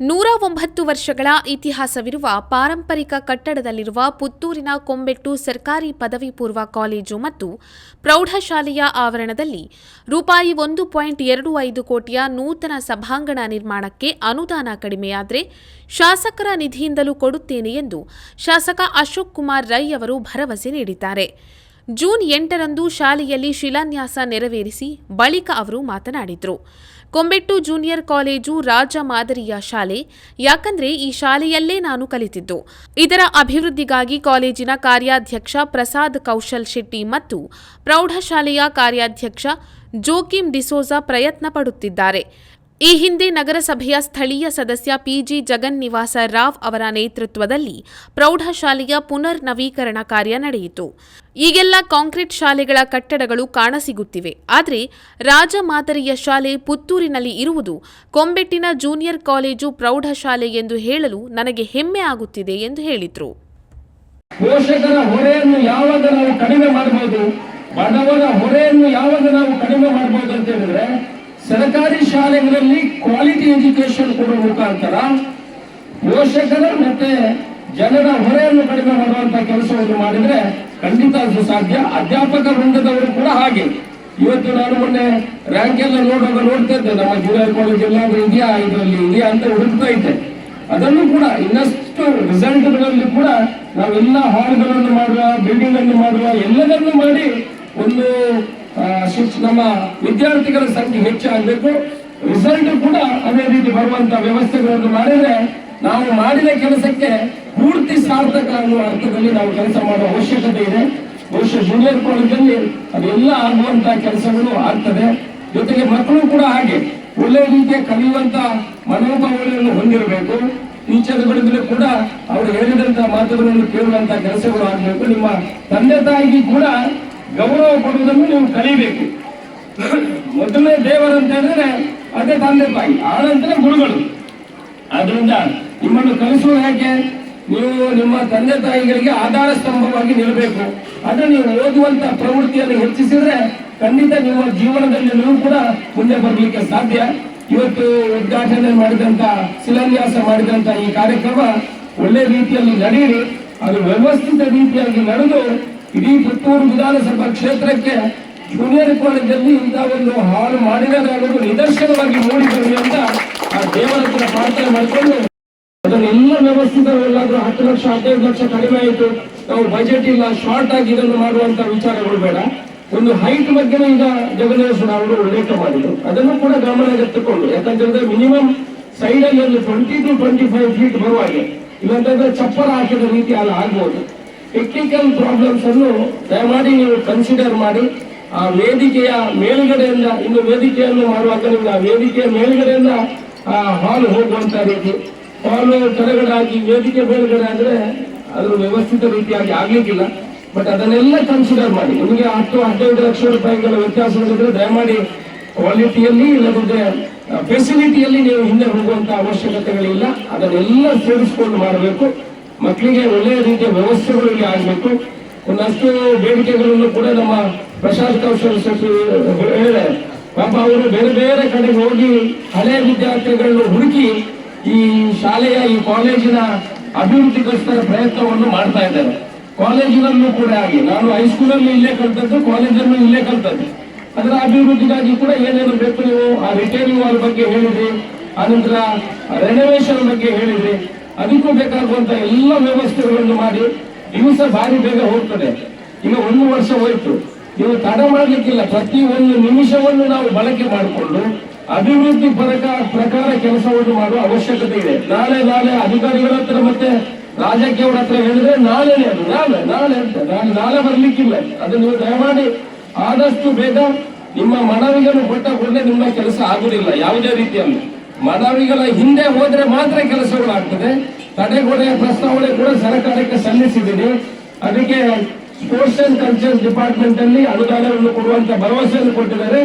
ನೂರ ಒಂಬತ್ತು ವರ್ಷಗಳ ಇತಿಹಾಸವಿರುವ ಪಾರಂಪರಿಕ ಕಟ್ಟಡದಲ್ಲಿರುವ ಪುತ್ತೂರಿನ ಕೊಂಬೆಟ್ಟು ಸರ್ಕಾರಿ ಪದವಿ ಪೂರ್ವ ಕಾಲೇಜು ಮತ್ತು ಪ್ರೌಢಶಾಲೆಯ ಆವರಣದಲ್ಲಿ ರೂಪಾಯಿ ಒಂದು ಪಾಯಿಂಟ್ ಎರಡು ಐದು ಕೋಟಿಯ ನೂತನ ಸಭಾಂಗಣ ನಿರ್ಮಾಣಕ್ಕೆ ಅನುದಾನ ಕಡಿಮೆಯಾದರೆ ಶಾಸಕರ ನಿಧಿಯಿಂದಲೂ ಕೊಡುತ್ತೇನೆ ಎಂದು ಶಾಸಕ ಅಶೋಕ್ ಕುಮಾರ್ ರೈ ಅವರು ಭರವಸೆ ನೀಡಿದ್ದಾರೆ. ಜೂನ್ ಎಂಟರಂದು ಶಾಲೆಯಲ್ಲಿ ಶಿಲಾನ್ಯಾಸ ನೆರವೇರಿಸಿ ಬಳಿಕ ಅವರು ಮಾತನಾಡಿದರು. ಕೊಂಬೆಟ್ಟು ಜೂನಿಯರ್ ಕಾಲೇಜು ರಾಜ ಮಾದರಿಯ ಶಾಲೆ. ಯಾಕಂದ್ರೆ ಈ ಶಾಲೆಯಲ್ಲೇ ನಾನು ಕಲಿತಿದ್ದು. ಇದರ ಅಭಿವೃದ್ಧಿಗಾಗಿ ಕಾಲೇಜಿನ ಕಾರ್ಯಾಧ್ಯಕ್ಷ ಪ್ರಸಾದ್ ಕೌಶಲ್ ಶೆಟ್ಟಿ ಮತ್ತು ಪ್ರೌಢಶಾಲೆಯ ಕಾರ್ಯಾಧ್ಯಕ್ಷ ಜೋಕಿಮ್ ಡಿಸೋಜಾ ಪ್ರಯತ್ನ ಪಡುತ್ತಿದ್ದಾರೆ. ಈ ಹಿಂದೆ ನಗರಸಭೆಯ ಸ್ಥಳೀಯ ಸದಸ್ಯ ಪಿಜಿ ಜಗನ್ನಿವಾಸ ರಾವ್ ಅವರ ನೇತೃತ್ವದಲ್ಲಿ ಪ್ರೌಢಶಾಲೆಯ ಪುನರ್ ನವೀಕರಣ ಕಾರ್ಯ ನಡೆಯಿತು. ಈಗೆಲ್ಲ ಕಾಂಕ್ರೀಟ್ ಶಾಲೆಗಳ ಕಟ್ಟಡಗಳು ಕಾಣಸಿಗುತ್ತಿವೆ. ಆದರೆ ರಾಜ ಮಾದರಿಯ ಶಾಲೆ ಪುತ್ತೂರಿನಲ್ಲಿ ಇರುವುದು ಕೊಂಬೆಟ್ಟಿನ ಜೂನಿಯರ್ ಕಾಲೇಜು ಪ್ರೌಢಶಾಲೆ ಎಂದು ಹೇಳಲು ನನಗೆ ಹೆಮ್ಮೆ ಆಗುತ್ತಿದೆ ಎಂದು ಹೇಳಿದರು. ಪೋಷಕರ ಹೊರೆಯನ್ನು ಯಾವಾಗ ನಾವು ಕಡಿಮೆ ಮಾಡಬಹುದು? ಬಡವರ ಹೊರೆಯನ್ನು ಯಾವಾಗ ನಾವು ಕಡಿಮೆ ಮಾಡಬಹುದು ಅಂತ ಹೇಳಿದ್ರೆ ಸರ್ಕಾರಿ ಶಾಲೆಗಳಲ್ಲಿ ಕ್ವಾಲಿಟಿ ಎಜುಕೇಶನ್ ಕೊಡುವ ಮುಖಾಂತರ ಪೋಷಕರ ಮತ್ತೆ ಜನರ ಹೊರೆಯನ್ನು ಕಡಿಮೆ ಮಾಡುವಂತ ಕೆಲಸವನ್ನು ಮಾಡಿದ್ರೆ ಖಂಡಿತ ಅದು ಸಾಧ್ಯ. ಅಧ್ಯಾಪಕ ವೃಂದದವರು ಕೂಡ ಹಾಗೆ. ಇವತ್ತು ನಾನು ಮೊನ್ನೆ ರ್ಯಾಂಕ್ ಎಲ್ಲ ನೋಡುವಾಗ ನೋಡ್ತಾ ಇದ್ದೆ, ನಮ್ಮ ಜೂನಿಯರ್ ಕಾಲೇಜ್ ಎಲ್ಲಾದ್ರೂ ಇದೆಯಾ, ಇದರಲ್ಲಿ ಇದೆಯಾ ಅಂತ ಹುಡುಕ್ತಾ ಇದ್ದೆ. ಅದನ್ನು ಕೂಡ ಇನ್ನಷ್ಟು ರಿಸಲ್ಟ್ಗಳಲ್ಲಿ ಕೂಡ ನಾವೆಲ್ಲ ಹಾಲ್ಗಳನ್ನು ಮಾಡುವ ಬಿಲ್ಡಿಂಗ್ ಅನ್ನು ಮಾಡುವ ಎಲ್ಲದನ್ನು ಮಾಡಿ ಒಂದು ನಮ್ಮ ವಿದ್ಯಾರ್ಥಿಗಳ ಸಂಖ್ಯೆ ಹೆಚ್ಚಾಗಬೇಕು. ರಿಸಲ್ಟ್ ಕೂಡ ಅದೇ ರೀತಿ ಬರುವಂತ ವ್ಯವಸ್ಥೆಗಳನ್ನು ಮಾಡಿದ್ರೆ ನಾವು ಮಾಡಿದ ಕೆಲಸಕ್ಕೆ ಪೂರ್ತಿ ಸಾರ್ಥಕ ಅನ್ನುವ ಅರ್ಥದಲ್ಲಿ ನಾವು ಕೆಲಸ ಮಾಡುವ ಅವಶ್ಯಕತೆ ಇದೆ. ಬಹುಶಃ ಜೂನಿಯರ್ ಕಾಲೇಜಲ್ಲಿ ಅದೆಲ್ಲ ಆಗುವಂತಹ ಕೆಲಸಗಳು ಆಗ್ತದೆ. ಜೊತೆಗೆ ಮಕ್ಕಳು ಕೂಡ ಹಾಗೆ ಒಳ್ಳೆ ರೀತಿಯ ಕಲಿಯುವಂತ ಮನೋಭಾವನೆಯನ್ನು ಹೊಂದಿರಬೇಕು. ಟೀಚರ್ಗಳಿಂದಲೂ ಕೂಡ ಅವರು ಹೇಳಿದಂತ ಮಾತುಗಳನ್ನು ಕೇಳುವಂತ ಕೆಲಸಗಳು ಆಗಬೇಕು. ನಿಮ್ಮ ತಂದೆ ತಾಯಿಗೆ ಕೂಡ ಗೌರವ ಕೊಡುವುದನ್ನು ನೀವು ಕಲಿಬೇಕು. ಮೊದಲನೇ ದೇವರಂತ ಹೇಳಿದ್ರೆ ಅದೇ ತಂದೆ ತಾಯಿ, ಆನಂತರ ಗುರುಗಳು. ಆದ್ರಿಂದ ನಿಮ್ಮನ್ನು ಕಲಿಸುವ ಹೇಗೆ? ನೀವು ನಿಮ್ಮ ತಂದೆ ತಾಯಿಗಳಿಗೆ ಆಧಾರ ಸ್ತಂಭವಾಗಿ ನಿಲ್ಲಬೇಕು. ಅದು ನೀವು ಓದುವಂತ ಪ್ರವೃತ್ತಿಯನ್ನು ಹೆಚ್ಚಿಸಿದ್ರೆ ಖಂಡಿತ ನಿಮ್ಮ ಜೀವನದಲ್ಲಿ ನೀವು ಕೂಡ ಮುಂದೆ ಬರಲಿಕ್ಕೆ ಸಾಧ್ಯ. ಇವತ್ತು ಉದ್ಘಾಟನೆ ಮಾಡಿದಂತ, ಶಿಲಾನ್ಯಾಸ ಮಾಡಿದಂತ ಈ ಕಾರ್ಯಕ್ರಮ ಒಳ್ಳೆ ರೀತಿಯಲ್ಲಿ ನಡೆಯಿರಿ. ಅದು ವ್ಯವಸ್ಥಿತ ರೀತಿಯಾಗಿ ನಡೆದು ಇಡೀ ಪುತ್ತೂರು ವಿಧಾನಸಭಾ ಕ್ಷೇತ್ರಕ್ಕೆ ಜೂನಿಯರ್ ಕಾಲೇಜಲ್ಲಿ ಇಂಥ ಒಂದು ಹಾಲು ಮಾಡಿರೋದಾಗೋದು ನಿದರ್ಶನವಾಗಿ ಮೂಡಿಕೊಳ್ಳಿ ಅಂತ ಆ ದೇವರ ಹತ್ರ ಪ್ರಾರ್ಥನೆ ಮಾಡಿಕೊಂಡು ಅದನ್ನೆಲ್ಲ ವ್ಯವಸ್ಥಿತವೆಲ್ಲಾದ್ರೂ ಹತ್ತು ಲಕ್ಷ, ಹದಿನೈದು ಲಕ್ಷ ಕಡಿಮೆ ಆಯಿತು. ನಾವು ಬಜೆಟ್ ಇಲ್ಲ ಶಾರ್ಟ್ ಆಗಿ ಇದನ್ನು ಮಾಡುವಂತ ವಿಚಾರಗಳು ಬೇಡ. ಒಂದು ಹೈಟ್ ಬಗ್ಗೆ ಈಗ ಜಗನ್ನೇಶ್ವರ ಅವರು ಉಲ್ಲೇಖ ಮಾಡಿದ್ರು. ಅದನ್ನು ಕೂಡ ಗಮನದಲ್ಲಿಟ್ಟುಕೊಂಡು ಯಾಕಂತಂದ್ರೆ ಮಿನಿಮಮ್ ಸೈಡ್ ಅಲ್ಲಿ ಒಂದು twenty to twenty five feet ಬರುವ ಹಾಗೆ ಇಲ್ಲಾಂತಂದ್ರೆ ಚಪ್ಪರ ಹಾಕಿದ ರೀತಿ ಅಲ್ಲಿ, ಆಗ್ಬೋದು. ಟೆಕ್ನಿಕಲ್ ಪ್ರಾಬ್ಲಮ್ಸ್ ಅನ್ನು ದಯಮಾಡಿ ನೀವು ಕನ್ಸಿಡರ್ ಮಾಡಿ, ಆ ವೇದಿಕೆಯ ಮೇಲ್ಗಡೆಯಿಂದ, ಇನ್ನು ವೇದಿಕೆಯನ್ನು ಮಾಡುವಾಗ ನಿಮ್ಗೆ ವೇದಿಕೆಯ ಮೇಲ್ಗಡೆಯಿಂದ, ಆ ಹಾಲ್ ಹೋಗುವಂತ ರೀತಿ ಹಾಲು ಕೆಳಗಡೆ ವೇದಿಕೆ ಮೇಲ್ಗಡೆ ಆದ್ರೆ ಅದ್ರ ವ್ಯವಸ್ಥಿತ ರೀತಿಯಾಗಿ ಆಗ್ಲಿಕ್ಕಿಲ್ಲ. ಬಟ್ ಅದನ್ನೆಲ್ಲ ಕನ್ಸಿಡರ್ ಮಾಡಿ. ನಿಮಗೆ ಹತ್ತು, ಹದಿನೈದು ಲಕ್ಷ ರೂಪಾಯಿಗಳ ವ್ಯತ್ಯಾಸಗಳಿದ್ರೆ ದಯಮಾಡಿ ಕ್ವಾಲಿಟಿಯಲ್ಲಿ ಇಲ್ಲದಿದ್ರೆ ಫೆಸಿಲಿಟಿಯಲ್ಲಿ ನೀವು ಹಿಂದೆ ಹೋಗುವಂತ ಅವಶ್ಯಕತೆಗಳಿಲ್ಲ. ಅದನ್ನೆಲ್ಲ ಸೇರಿಸಿಕೊಂಡು ಮಾಡಬೇಕು. ಮಕ್ಕಳಿಗೆ ಒಳ್ಳೆಯ ರೀತಿಯ ವ್ಯವಸ್ಥೆಗಳು ಇಲ್ಲಿ ಆಗಬೇಕು. ಒಂದಷ್ಟು ಬೇಡಿಕೆಗಳನ್ನು ಕೂಡ ನಮ್ಮ ಪ್ರಶಾಂತ ಕೌಶಲ್ ಶೆಟ್ಟಿ ಹೇಳಿದೆ ಪಾಪ ಅವರು ಬೇರೆ ಬೇರೆ ಕಡೆಗೆ ಹೋಗಿ ಹಳೆಯ ವಿದ್ಯಾರ್ಥಿಗಳನ್ನು ಹುಡುಕಿ ಈ ಶಾಲೆಯ, ಈ ಕಾಲೇಜಿನ ಅಭಿವೃದ್ಧಿಗೋಸ್ಕರ ಪ್ರಯತ್ನವನ್ನು ಮಾಡ್ತಾ ಇದ್ದಾರೆ. ಕಾಲೇಜಿನಲ್ಲೂ ಕೂಡ ಆಗಿ ನಾನು ಹೈಸ್ಕೂಲಲ್ಲಿ ಇಲ್ಲೇ ಕಲ್ತದ್ದು ಕಾಲೇಜಲ್ಲೂ ಇಲ್ಲೇ ಕಲ್ತದ್ದು. ಅದರ ಅಭಿವೃದ್ಧಿಗಾಗಿ ಕೂಡ ಏನೇನು ಬೇಕು ನೀವು ಆ ರಿಟೈನಿಂಗ್ ವಾಲ್ ಬಗ್ಗೆ ಹೇಳಿದ್ರಿ ಆನಂತರ ರೆನೋವೇಷನ್ ಬಗ್ಗೆ ಹೇಳಿದ್ರಿ. ಅದಕ್ಕೂ ಬೇಕಾಗುವಂತ ಎಲ್ಲ ವ್ಯವಸ್ಥೆಗಳನ್ನು ಮಾಡಿ ದಿವಸ ಭಾರಿ ಬೇಗ ಹೋಗ್ತದೆ. ಈಗ ಒಂದು ವರ್ಷ ಹೋಯ್ತು. ನೀವು ತಡ ಮಾಡಲಿಕ್ಕಿಲ್ಲ. ಪ್ರತಿ ಒಂದು ನಿಮಿಷವನ್ನು ನಾವು ಬಳಕೆ ಮಾಡಿಕೊಂಡು ಅಭಿವೃದ್ಧಿ ಪರಕ ಪ್ರಕಾರ ಕೆಲಸವನ್ನು ಮಾಡುವ ಅವಶ್ಯಕತೆ ಇದೆ. ನಾಳೆ ನಾಳೆ ಅಧಿಕಾರಿಗಳ ಹತ್ರ ಮತ್ತೆ ರಾಜಕೀಯವ್ರ ಹತ್ರ ಹೇಳಿದ್ರೆ ನಾಳೆ ಅದು, ನಾಳೆ ನಾಳೆ ಅಂತ. ನಾಳೆ ನಾಳೆ ಬರ್ಲಿಕ್ಕಿಲ್ಲ. ಅದು ನೀವು ದಯಮಾಡಿ ಆದಷ್ಟು ಬೇಗ ನಿಮ್ಮ ಮನವಿಗಳನ್ನು ಕೊಟ್ಟ ಕೂಡಲೇ ನಿಮ್ಮ ಕೆಲಸ ಆಗುದಿಲ್ಲ ಯಾವುದೇ ರೀತಿಯಲ್ಲಿ. ಮನವಿಗಳ ಹಿಂದೆ ಹೋದ್ರೆ ಮಾತ್ರ ಕೆಲಸಗಳು ಆಗ್ತದೆ ತಡೆಗೋಡೆಯ ಪ್ರಸ್ತಾವನೆ ಕೂಡ ಸರ್ಕಾರಕ್ಕೆ ಸಲ್ಲಿಸಿದ್ದೀನಿ. ಅದಕ್ಕೆ ಸ್ಪೋರ್ಟ್ಸ್ ಅಂಡ್ ಕಲ್ಚರ್ ಡಿಪಾರ್ಟ್ಮೆಂಟ್ ಅಲ್ಲಿ ಅನುದಾನವನ್ನು ಕೊಡುವಂತ ಭರವಸೆಯನ್ನು ಕೊಟ್ಟಿದ್ದಾರೆ.